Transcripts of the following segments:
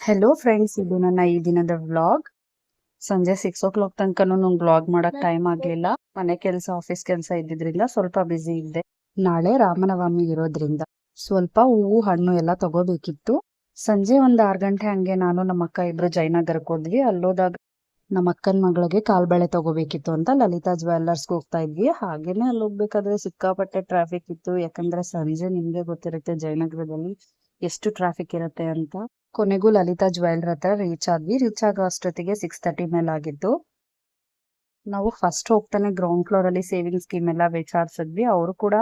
Hello friends ಇದು ನನ್ನ ಈ ದಿನದ ವ್ಲಾಗ್ ಸಂಜೆ ಸಿಕ್ಸ್ ಓ ಕ್ಲಾಕ್ ತನಕನೂ ನಂಗೆ ವ್ಲಾಗ್ ಮಾಡಕ್ ಟೈಮ್ ಆಗ್ಲಿಲ್ಲ. ಮನೆ ಕೆಲಸ ಆಫೀಸ್ ಕೆಲಸ ಇದ್ದಿದ್ರಿಂದ ಸ್ವಲ್ಪ ಬ್ಯುಸಿ ಇದ್ದೆ. ನಾಳೆ ರಾಮನವಮಿ ಇರೋದ್ರಿಂದ ಸ್ವಲ್ಪ ಹೂವು ಹಣ್ಣು ಎಲ್ಲ ತಗೋಬೇಕಿತ್ತು. ಸಂಜೆ ಒಂದ್ ಆರ್ ಗಂಟೆ ಹಂಗೆ ನಾನು ನಮ್ಮ ಅಕ್ಕ ಇಬ್ರು ಜಯನಗರಕ್ಕೆ ಹೋದ್ವಿ. ಅಲ್ಲೋದಾಗ ನಮ್ಮ ಅಕ್ಕನ ಮಗಳಿಗೆ ಕಾಲ್ಬಳೆ ತಗೋಬೇಕಿತ್ತು ಅಂತ ಲಲಿತಾ ಜ್ಯುವೆಲ್ಲರ್ಸ್ಗೆ ಹೋಗ್ತಾ ಇದ್ವಿ. ಹಾಗೇನೆ ಅಲ್ಲಿ ಹೋಗ್ಬೇಕಾದ್ರೆ ಸಿಕ್ಕಾಪಟ್ಟೆ ಟ್ರಾಫಿಕ್ ಇತ್ತು. ಯಾಕಂದ್ರೆ ಸಂಜೆ ನಿಮ್ಗೆ ಗೊತ್ತಿರುತ್ತೆ ಜಯನಗರದಲ್ಲಿ ಎಷ್ಟು ಟ್ರಾಫಿಕ್ ಇರುತ್ತೆ ಅಂತ. ಕೊನೆಗೂ ಲಲಿತಾ ಜ್ಯುವೆಲ್ಲರ್ ಹತ್ರ ರೀಚ್ ಆದ್ವಿ. ರೀಚ್ ಆಗೋ ಅಷ್ಟೊತ್ತಿಗೆ ಸಿಕ್ಸ್ ತರ್ಟಿ ಮೇಲೆ ಆಗಿತ್ತು ನಾವು ಫಸ್ಟ್ ಹೋಗ್ತಾನೆ ಗ್ರೌಂಡ್ ಫ್ಲೋರ್ ಅಲ್ಲಿ ಸೇವಿಂಗ್ ಸ್ಕೀಮ್ ಎಲ್ಲ ವಿಚಾರಿಸಿದ್ವಿ. ಅವರು ಕೂಡ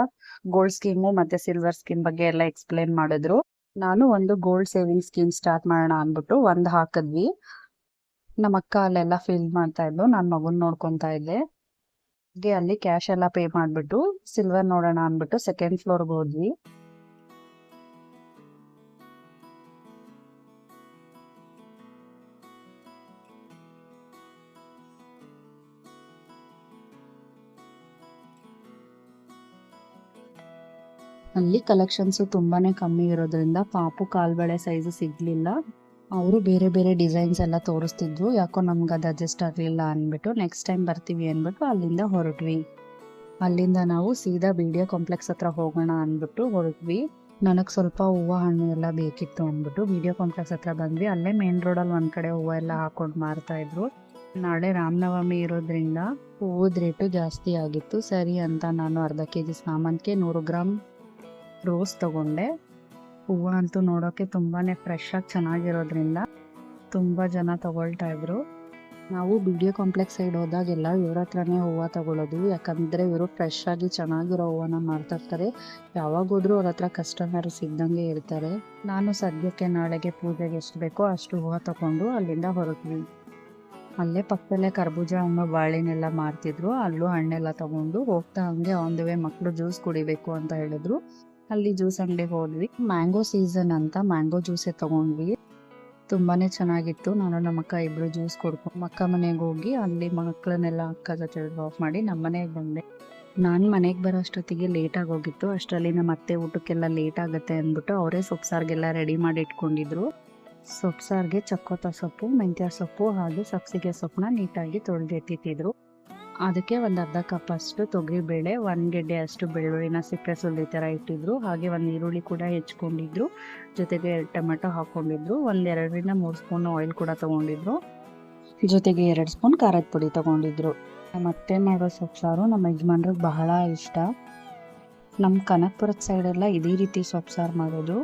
ಗೋಲ್ಡ್ ಸ್ಕೀಮು ಮತ್ತೆ ಸಿಲ್ವರ್ ಸ್ಕೀಮ್ ಬಗ್ಗೆ ಎಲ್ಲ ಎಕ್ಸ್ಪ್ಲೇನ್ ಮಾಡಿದ್ರು. ನಾನು ಒಂದು ಗೋಲ್ಡ್ ಸೇವಿಂಗ್ ಸ್ಕೀಮ್ ಸ್ಟಾರ್ಟ್ ಮಾಡೋಣ ಅನ್ಬಿಟ್ಟು ಒಂದ್ ಹಾಕಿದ್ವಿ. ನಮ್ಮ ಅಕ್ಕ ಅಲ್ಲೆಲ್ಲ ಫಿಲ್ ಮಾಡ್ತಾ ಇದ್ಲು. ನನ್ನ ಮಗುನ್ ನೋಡ್ಕೊತಾ ಇದ್ದೆ. ಅಲ್ಲಿ ಕ್ಯಾಶ್ ಎಲ್ಲ ಪೇ ಮಾಡ್ಬಿಟ್ಟು ಸಿಲ್ವರ್ ನೋಡೋಣ ಅನ್ಬಿಟ್ಟು ಸೆಕೆಂಡ್ ಫ್ಲೋರ್ಗೆ ಹೋದ್ವಿ. ಅಲ್ಲಿ ಕಲೆಕ್ಷನ್ಸು ತುಂಬಾನೇ ಕಮ್ಮಿ ಇರೋದ್ರಿಂದ ಪಾಪು ಕಾಲ್ಬಳೆ ಸೈಜ್ ಸಿಗ್ಲಿಲ್ಲ. ಅವರು ಬೇರೆ ಬೇರೆ ಡಿಸೈನ್ಸ್ ಎಲ್ಲ ತೋರಿಸ್ತಿದ್ವು ಯಾಕೋ ನಮ್ಗೆ ಅದು ಅಡ್ಜಸ್ಟ್ ಆಗಲಿಲ್ಲ ಅಂದ್ಬಿಟ್ಟು ನೆಕ್ಸ್ಟ್ ಟೈಮ್ ಬರ್ತೀವಿ ಅಂದ್ಬಿಟ್ಟು ಅಲ್ಲಿಂದ ಹೊರಟ್ವಿ. ಅಲ್ಲಿಂದ ನಾವು ಸೀದಾ ಬಿ ಡಿ ಕಾಂಪ್ಲೆಕ್ಸ್ ಹತ್ರ ಹೋಗೋಣ ಅಂದ್ಬಿಟ್ಟು ಹೊರಟ್ವಿ. ನನಗೆ ಸ್ವಲ್ಪ ಹೂವು ಹಣ್ಣು ಎಲ್ಲ ಬೇಕಿತ್ತು ಅಂದ್ಬಿಟ್ಟು ವಿಡಿಯೋ ಕಾಂಪ್ಲೆಕ್ಸ್ ಹತ್ರ ಬಂದ್ವಿ. ಅಲ್ಲೇ ಮೇನ್ ರೋಡಲ್ಲಿ ಒಂದು ಕಡೆ ಹೂವು ಎಲ್ಲ ಹಾಕೊಂಡು ಮಾರ್ತಾ ಇದ್ರು. ನಾಳೆ ರಾಮನವಮಿ ಇರೋದ್ರಿಂದ ಹೂವದ ರೇಟು ಜಾಸ್ತಿ ಆಗಿತ್ತು. ಸರಿ ಅಂತ ನಾನು ಅರ್ಧ ಕೆ ಜಿ ಸಾಮಾನ್ಗೆ ನೂರು ಗ್ರಾಮ್ ರೋಸ್ ತಗೊಂಡೆ. ಹೂವು ಅಂತೂ ನೋಡೋಕ್ಕೆ ತುಂಬಾ ಫ್ರೆಶ್ ಆಗಿ ಚೆನ್ನಾಗಿರೋದ್ರಿಂದ ತುಂಬ ಜನ ತಗೊಳ್ತಾ ಇದ್ರು. ನಾವು ಬಿಡಿಯೋ ಕಾಂಪ್ಲೆಕ್ಸ್ ಸೈಡ್ ಹೋದಾಗೆಲ್ಲ ಇವ್ರ ಹತ್ರನೇ ಹೂವು ತಗೊಳ್ಳೋದು ಯಾಕಂದರೆ ಇವರು ಫ್ರೆಶ್ ಆಗಿ ಚೆನ್ನಾಗಿರೋ ಹೂವನ್ನ ಯಾವಾಗ ಹೋದ್ರೂ ಅವ್ರ ಹತ್ರ ಕಸ್ಟಮರ್ ಸಿದ್ದಂಗೆ ಇರ್ತಾರೆ. ನಾನು ಸದ್ಯಕ್ಕೆ ನಾಳೆಗೆ ಪೂಜೆಗೆ ಎಷ್ಟು ಬೇಕೋ ಅಷ್ಟು ಹೂವು ತಗೊಂಡು ಅಲ್ಲಿಂದ ಹೊರಟ್ವಿ. ಅಲ್ಲೇ ಪಕ್ಕದಲ್ಲೇ ಕರ್ಬೂಜ ಹಣ್ಣು ಬಾಳೆನೆಲ್ಲ ಮಾರ್ತಿದ್ರು. ಅಲ್ಲೂ ಹಣ್ಣೆಲ್ಲ ತಗೊಂಡು ಹೋಗ್ತಾ ಹಂಗೆ ಆನ್ ದ ವೇ ಮಕ್ಕಳು ಜ್ಯೂಸ್ ಕುಡಿಬೇಕು ಅಂತ ಹೇಳಿದ್ರು. ಅಲ್ಲಿ ಜ್ಯೂಸ್ ಅಂಗಡಿಗೆ ಹೋದ್ವಿ. ಮ್ಯಾಂಗೋ ಸೀಸನ್ ಅಂತ ಮ್ಯಾಂಗೋ ಜ್ಯೂಸೆ ತಗೊಂಡ್ವಿ. ತುಂಬಾನೇ ಚೆನ್ನಾಗಿತ್ತು. ನಾನು ನಮ್ಮ ಅಕ್ಕ ಇಬ್ರು ಜ್ಯೂಸ್ ಕೊಡ್ಕೊಂಡು ಅಕ್ಕ ಮನೆಗೆ ಹೋಗಿ ಅಲ್ಲಿ ಮಕ್ಕಳನ್ನೆಲ್ಲ ಅಕ್ಕ ಜೊತೆ ಡ್ರಾಪ್ ಮಾಡಿ ನಮ್ಮ ಮನೆಗೆ ಬಂದೆ. ನಾನು ಮನೆಗೆ ಬರೋ ಅಷ್ಟೊತ್ತಿಗೆ ಲೇಟ್ ಆಗಿ ಹೋಗಿತ್ತು. ಅಷ್ಟರಲ್ಲಿ ನಮ್ಮ ಅತ್ತೆ ಊಟಕ್ಕೆಲ್ಲ ಲೇಟ್ ಆಗುತ್ತೆ ಅಂದ್ಬಿಟ್ಟು ಅವರೇ ಸೊಪ್ಪು ಸಾರಿಗೆಲ್ಲ ರೆಡಿ ಮಾಡಿ ಇಟ್ಕೊಂಡಿದ್ರು. ಸೊಪ್ಪು ಸಾರಿಗೆ ಚಕ್ಕೋತ ಸೊಪ್ಪು, ಮೆಂತ್ಯ ಸೊಪ್ಪು ಹಾಗೆ ಸಬ್ಸಿಗೆ ಸೊಪ್ಪನ್ನ ನೀಟಾಗಿ ತೊಳೆದಿಟ್ಟಿದ್ರು ಅದಕ್ಕೆ ಒಂದು ಅರ್ಧ ಕಪ್ ಅಷ್ಟು ತೊಗರಿಬೇಳೆ ಒಂದು ಗೆಡ್ಡೆ ಅಷ್ಟು ಬೆಳ್ಳುಳ್ಳಿನ ಸಿಪ್ಪೆ ಸುಲ್ದಿ ಥರ ಇಟ್ಟಿದ್ರು. ಹಾಗೆ ಒಂದು ಈರುಳ್ಳಿ ಕೂಡ ಹೆಚ್ಕೊಂಡಿದ್ರು. ಜೊತೆಗೆ ಟೊಮೆಟೊ ಹಾಕ್ಕೊಂಡಿದ್ರು. ಒಂದು ಎರಡರಿಂದ ಮೂರು ಸ್ಪೂನ್ ಆಯಿಲ್ ಕೂಡ ತೊಗೊಂಡಿದ್ರು. ಜೊತೆಗೆ ಎರಡು ಸ್ಪೂನ್ ಖಾರದ ಪುಡಿ ತೊಗೊಂಡಿದ್ರು. ನಮ್ಮ ಅತ್ತೆ ಮಾಡೋ ಸೊಪ್ಪು ಸಾರು ನಮ್ಮ ಯಜಮಾನ್ರಿಗೆ ಬಹಳ ಇಷ್ಟ. ನಮ್ಮ ಕನಕಪುರದ ಸೈಡೆಲ್ಲ ಇದೇ ರೀತಿ ಸೊಪ್ಪು ಸಾರು ಮಾಡೋದು.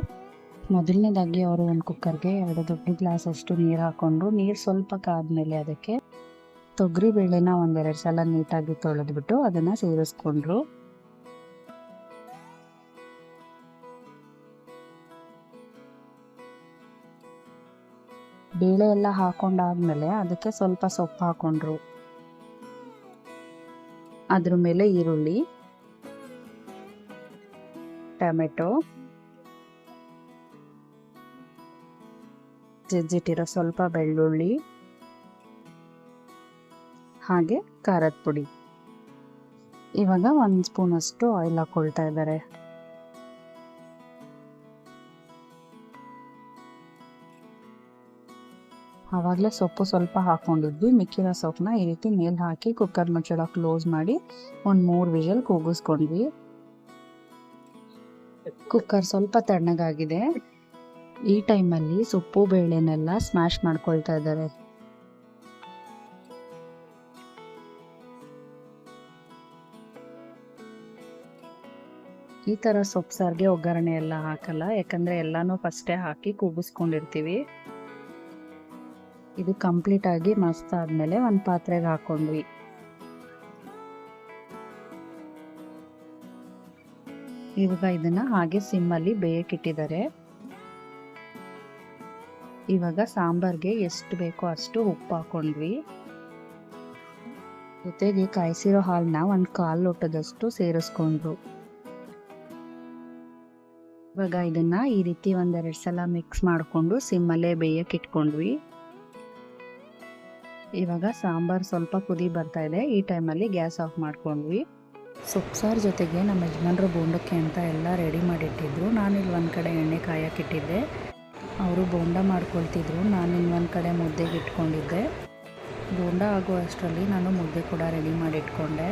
ಮೊದಲನೇದಾಗಿ ಅವರು ಒಂದು ಕುಕ್ಕರ್ಗೆ ಎರಡು ದೊಡ್ಡ ಗ್ಲಾಸ್ ಅಷ್ಟು ನೀರು ಹಾಕೊಂಡ್ರು ನೀರು ಸ್ವಲ್ಪ ಕಾದ್ಮೇಲೆ ಅದಕ್ಕೆ ತೊಗರಿ ಬೇಳೆನ ಒಂದೆರಡು ಸಲ ನೀಟಾಗಿ ತೊಳೆದ್ಬಿಟ್ಟು ಅದನ್ನು ಸೇರಿಸ್ಕೊಂಡ್ರು. ಬೇಳೆ ಎಲ್ಲ ಹಾಕೊಂಡಾದ್ಮೇಲೆ ಅದಕ್ಕೆ ಸ್ವಲ್ಪ ಸೊಪ್ಪು ಹಾಕೊಂಡ್ರು. ಅದ್ರ ಮೇಲೆ ಈರುಳ್ಳಿ, ಟೊಮೆಟೊ, ಜಜ್ಜಿಟ್ಟಿರೋ ಸ್ವಲ್ಪ ಬೆಳ್ಳುಳ್ಳಿ ಹಾಗೆ ಖಾರದ ಪುಡಿ. ಇವಾಗ ಒಂದು ಸ್ಪೂನ್ ಅಷ್ಟು ಆಯಿಲ್ ಹಾಕ್ಕೊಳ್ತಾ ಇದ್ದಾರೆ. ಆವಾಗಲೇ ಸೊಪ್ಪು ಸ್ವಲ್ಪ ಹಾಕ್ಕೊಂಡಿದ್ವಿ ಮಿಕ್ಕಿರೋ ಸೊಪ್ಪನ್ನ ಈ ರೀತಿ ಮೇಲೆ ಹಾಕಿ ಕುಕ್ಕರ್ ಮುಚ್ಚಳ ಕ್ಲೋಸ್ ಮಾಡಿ ಒಂದು ಮೂರು ವಿಷಲ್ ಕೂಗಿಸ್ಕೊಂಡ್ವಿ. ಕುಕ್ಕರ್ ಸ್ವಲ್ಪ ತಣ್ಣಗಾಗಿದೆ. ಈ ಟೈಮಲ್ಲಿ ಸೊಪ್ಪು, ಬೇಳೆನೆಲ್ಲ ಸ್ಮ್ಯಾಶ್ ಮಾಡ್ಕೊಳ್ತಾ ಇದ್ದಾರೆ. ಈ ಥರ ಸೊಪ್ಪು ಸಾರಿಗೆ ಒಗ್ಗರಣೆ ಎಲ್ಲ ಹಾಕಲ್ಲ, ಯಾಕಂದರೆ ಎಲ್ಲನೂ ಫಸ್ಟೇ ಹಾಕಿ ಕೂಗಿಸ್ಕೊಂಡಿರ್ತೀವಿ ಇದು ಕಂಪ್ಲೀಟ್ ಆಗಿ ಮಸ್ತ್ ಆದಮೇಲೆ ಒಂದು ಪಾತ್ರೆಗೆ ಹಾಕೊಂಡ್ವಿ. ಇವಾಗ ಇದನ್ನ ಹಾಗೆ ಸಿಮ್ಮಲ್ಲಿ ಬೇಯಕ್ಕಿಟ್ಟಿದ್ದಾರೆ ಇವಾಗ ಸಾಂಬಾರ್ಗೆ ಎಷ್ಟು ಬೇಕೋ ಅಷ್ಟು ಉಪ್ಪು ಹಾಕೊಂಡ್ವಿ. ಜೊತೆಗೆ ಕಾಯಿಸಿರೋ ಹಾಲನ್ನ ಒಂದು ಕಾಲು ಲೋಟದಷ್ಟು ಸೇರಿಸ್ಕೊಂಡ್ರು. ಇವಾಗ ಇದನ್ನ ಈ ರೀತಿ ಒಂದೆರಡು ಸಲ ಮಿಕ್ಸ್ ಮಾಡಿಕೊಂಡು ಸಿಮ್ಮಲ್ಲೇ ಬೇಯಕ್ಕೆ ಇಟ್ಕೊಂಡ್ವಿ. ಇವಾಗ ಸಾಂಬಾರ್ ಸ್ವಲ್ಪ ಕುದಿ ಬರ್ತಾ ಇದೆ. ಈ ಟೈಮಲ್ಲಿ ಗ್ಯಾಸ್ ಆಫ್ ಮಾಡ್ಕೊಂಡ್ವಿ. ಸಾರು ಜೊತೆಗೆ ನಮ್ಮ ಯಜಮಾನ್ರು ಬೋಂಡಕ್ಕೆ ಅಂತ ಎಲ್ಲ ರೆಡಿ ಮಾಡಿಟ್ಟಿದ್ರು. ಇಲ್ಲಿ ಒಂದು ಕಡೆ ಎಣ್ಣೆ ಕಾಯಕ್ಕಿಟ್ಟಿದ್ದೆ ಅವರು ಬೋಂಡ ಮಾಡ್ಕೊಳ್ತಿದ್ರು. ನಾನು ಇನ್ನೊಂದು ಕಡೆ ಮುದ್ದೆಗೆ ಇಟ್ಕೊಂಡಿದ್ದೆ. ಬೋಂಡ ಆಗೋ ಅಷ್ಟರಲ್ಲಿ ನಾನು ಮುದ್ದೆ ಕೂಡ ರೆಡಿ ಮಾಡಿ ಇಟ್ಕೊಂಡೆ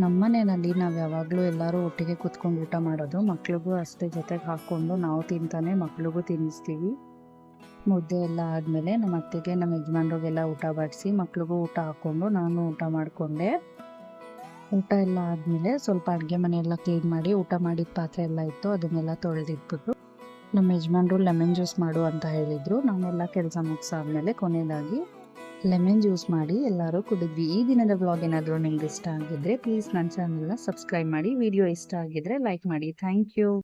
ನಮ್ಮನೆಯಲ್ಲಿ ನಾವು ಯಾವಾಗಲೂ ಎಲ್ಲರೂ ಒಟ್ಟಿಗೆ ಕೂತ್ಕೊಂಡು ಊಟ ಮಾಡೋದು, ಮಕ್ಳಿಗೂ ಅಷ್ಟೇ ಜೊತೆಗೆ ಹಾಕ್ಕೊಂಡು ನಾವು ತಿಂತಾನೆ ಮಕ್ಳಿಗೂ ತಿನ್ನಿಸ್ತೀವಿ. ಮುದ್ದೆ ಎಲ್ಲ ಆದಮೇಲೆ ನಮ್ಮ ಅತ್ತೆಗೆ, ನಮ್ಮ ಯಜಮಾನ್ರಿಗೆಲ್ಲ ಊಟ ಬಡಿಸಿ ಮಕ್ಳಿಗೂ ಊಟ ಹಾಕ್ಕೊಂಡು ನಾನು ಊಟ ಮಾಡಿಕೊಂಡೆ. ಊಟ ಎಲ್ಲ ಆದಮೇಲೆ ಸ್ವಲ್ಪ ಅಡುಗೆ ಮನೆಯೆಲ್ಲ ಕ್ಲೀನ್ ಮಾಡಿ ಊಟ ಮಾಡಿದ ಪಾತ್ರೆ ಎಲ್ಲ ಇತ್ತು, ಅದನ್ನೆಲ್ಲ ತೊಳೆದಿಟ್ಬಿಟ್ಟು ನಮ್ಮ ಯಜಮಾನ್ರು ಲೆಮನ್ ಜ್ಯೂಸ್ ಮಾಡು ಅಂತ ಹೇಳಿದರು. ನಾನೆಲ್ಲ ಕೆಲಸ ಮುಗಿಸಾದ್ಮೇಲೆ ಕೊನೆಯದಾಗಿ ಲೆಮನ್ ಜ್ಯೂಸ್ ಮಾಡಿ ಎಲ್ಲರೂ ಕುಡಿದ್ವಿ. ಈ ದಿನದ ಬ್ಲಾಗ್ ಏನಾದರೂ ನಿಮ್ಗೆ ಇಷ್ಟ ಆಗಿದ್ರೆ ಪ್ಲೀಸ್ ನನ್ನ ಚಾನಲ್ನ ಸಬ್ಸ್ಕ್ರೈಬ್ ಮಾಡಿ. ವಿಡಿಯೋ ಇಷ್ಟ ಆಗಿದ್ರೆ ಲೈಕ್ ಮಾಡಿ. Thank you